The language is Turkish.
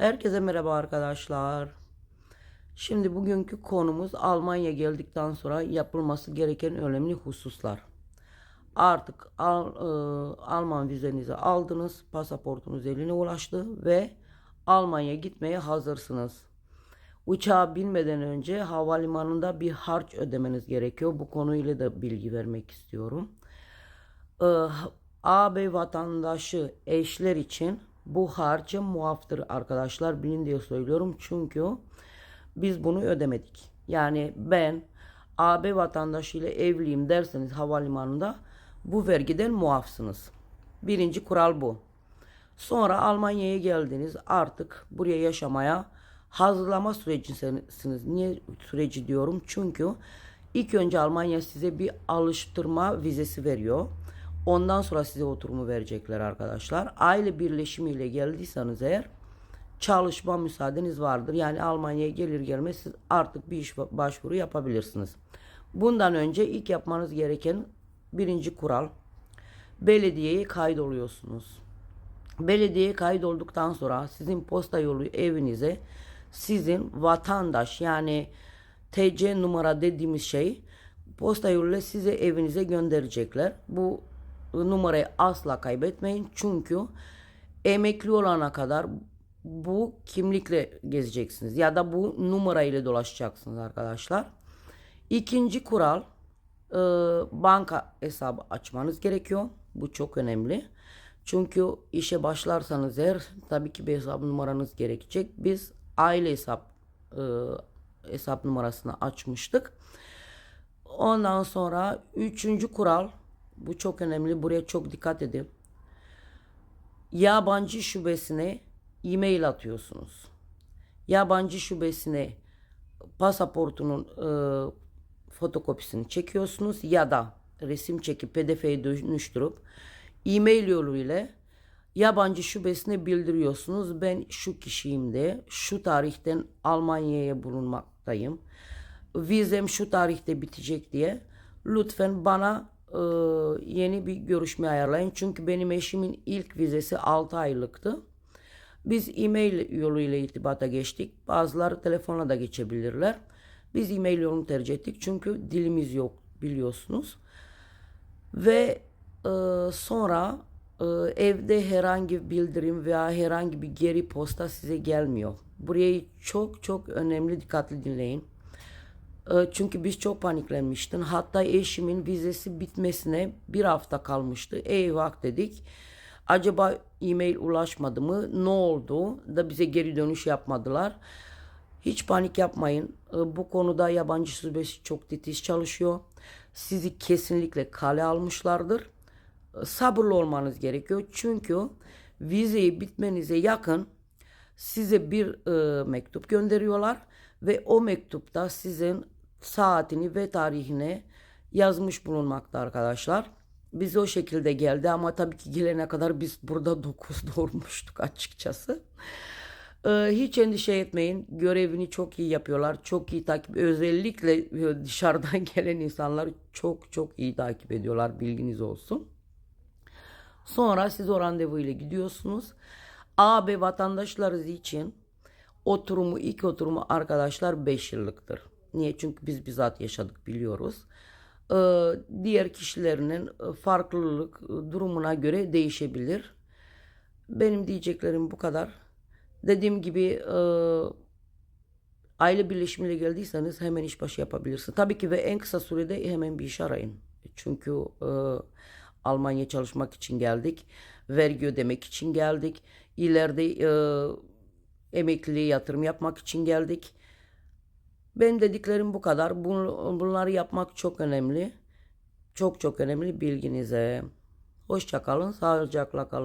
Herkese merhaba arkadaşlar. Şimdi bugünkü konumuz Almanya geldikten sonra yapılması gereken önemli hususlar. Artık Al- e, Alman vizenizi aldınız, pasaportunuz eline ulaştı ve Almanya gitmeye hazırsınız. Uçağa binmeden önce havalimanında bir harç ödemeniz gerekiyor. Bu konuyla da bilgi vermek istiyorum. Ee, AB vatandaşı eşler için bu harcı muaftır arkadaşlar. Bilin diye söylüyorum. Çünkü biz bunu ödemedik. Yani ben AB vatandaşı ile evliyim derseniz havalimanında bu vergiden muafsınız. Birinci kural bu. Sonra Almanya'ya geldiniz artık buraya yaşamaya hazırlama sürecisiniz. Niye süreci diyorum? Çünkü ilk önce Almanya size bir alıştırma vizesi veriyor. Ondan sonra size oturumu verecekler arkadaşlar. Aile birleşimiyle geldiyseniz eğer çalışma müsaadeniz vardır. Yani Almanya'ya gelir gelmez siz artık bir iş başvuru yapabilirsiniz. Bundan önce ilk yapmanız gereken birinci kural belediyeye kaydoluyorsunuz. Belediyeye kaydolduktan sonra sizin posta yolu evinize sizin vatandaş yani TC numara dediğimiz şey posta yoluyla size evinize gönderecekler. Bu numarayı asla kaybetmeyin çünkü emekli olana kadar bu kimlikle gezeceksiniz ya da bu numarayla dolaşacaksınız arkadaşlar. İkinci kural e, banka hesabı açmanız gerekiyor. Bu çok önemli. Çünkü işe başlarsanız eğer tabii ki bir hesap numaranız gerekecek. Biz aile hesap e, hesap numarasını açmıştık. Ondan sonra üçüncü kural bu çok önemli. Buraya çok dikkat edin. Yabancı şubesine e-mail atıyorsunuz. Yabancı şubesine pasaportunun e, fotokopisini çekiyorsunuz ya da resim çekip pdf'ye dönüştürüp e-mail yoluyla yabancı şubesine bildiriyorsunuz. Ben şu kişiyim de şu tarihten Almanya'ya bulunmaktayım. Vizem şu tarihte bitecek diye lütfen bana e, yeni bir görüşme ayarlayın. Çünkü benim eşimin ilk vizesi 6 aylıktı. Biz e-mail yoluyla irtibata geçtik. Bazıları telefonla da geçebilirler. Biz e-mail yolunu tercih ettik. Çünkü dilimiz yok biliyorsunuz. Ve e, sonra e, evde herhangi bir bildirim veya herhangi bir geri posta size gelmiyor. Burayı çok çok önemli dikkatli dinleyin. E, çünkü biz çok paniklenmiştin. Hatta eşimin vizesi bitmesine bir hafta kalmıştı. Eyvah dedik. Acaba e-mail ulaşmadı mı? Ne oldu? Da bize geri dönüş yapmadılar. Hiç panik yapmayın. E, Bu konuda yabancı şubesi çok titiz çalışıyor. Sizi kesinlikle kale almışlardır. E, Sabırlı olmanız gerekiyor. Çünkü vizeyi bitmenize yakın size bir e, mektup gönderiyorlar ve o mektupta sizin saatini ve tarihine yazmış bulunmakta arkadaşlar. Biz o şekilde geldi ama tabii ki gelene kadar biz burada 9'da olmuştuk açıkçası. Ee, hiç endişe etmeyin. Görevini çok iyi yapıyorlar. Çok iyi takip. Özellikle e, dışarıdan gelen insanlar çok çok iyi takip ediyorlar. Bilginiz olsun. Sonra siz o randevu ile gidiyorsunuz. AB vatandaşlarınız için oturumu ilk oturumu arkadaşlar 5 yıllıktır. Niye? Çünkü biz bizzat yaşadık biliyoruz. Ee, diğer kişilerinin e, farklılık e, durumuna göre değişebilir. Benim diyeceklerim bu kadar. Dediğim gibi e, aile birleşimiyle geldiyseniz hemen işbaşı yapabilirsiniz. Tabii ki ve en kısa sürede hemen bir iş arayın. Çünkü e, Almanya çalışmak için geldik. Vergi ödemek için geldik. İleride e, emekliliğe yatırım yapmak için geldik. Benim dediklerim bu kadar. Bun- Bunları yapmak çok önemli. Çok çok önemli bilginize. Hoşça kalın, sağlıcakla kalın.